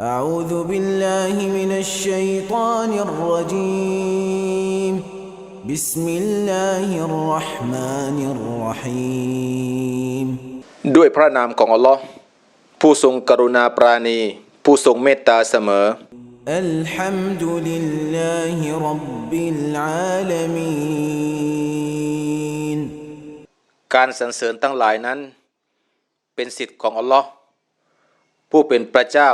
أعوذ بالله من الشيطان الرجيم بسم الله الرحمن الرحيم ด้วยพระนามของอัลลอฮ์ผู้ทรงกรุณาปราณี ผู้ทรงเมตตาเสมอ الحمد لله رب العالمين การสรรเสริญทั้งหลายนั้น เป็นสิทธิ์ของอัลลอฮ์ผู้เป็นพระเจ้า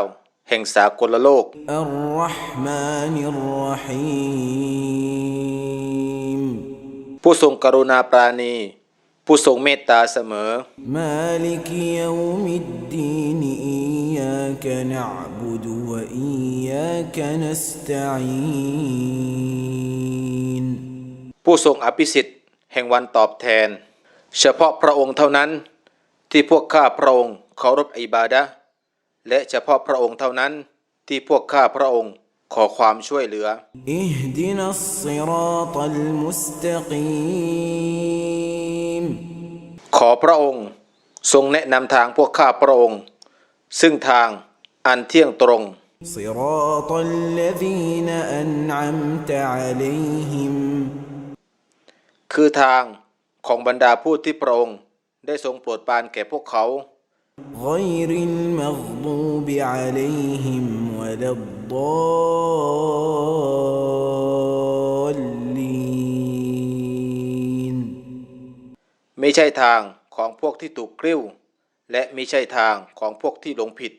แห่งสากลโลกอัลลอฮ์มานิรฮีมผู้ทรงกรุณาปราณี ผู้ทรงเมตตาเสมอมาลิกยามิดดีนอียากนะบุดวะอียากนัสตะอีนผู้ทรงอภิสิทธิ์แห่งวันตอบแทน เฉพาะพระองค์เท่านั้น ที่พวกข้าพระองค์เคารพอิบาดะ และเฉพาะพระองค์เท่านั้น ที่พวกข้าพระองค์ขอความช่วยเหลือ اهدنا الصراط المستقيم ขอพระองค์ทรงแนะนำทางพวกข้าพระองค์ ซึ่งทางอันเที่ยงตรง صراط الذين أنعمت عليهم คือทางของบรรดาผู้ที่พระองค์ได้ทรงโปรดปรานแก่พวกเขา غير المغضوب عليهم ولا الضالين ไม่ใช่ทางของพวกที่ถูกกริ้ว และไม่ใช่ทางของพวกที่หลงผิด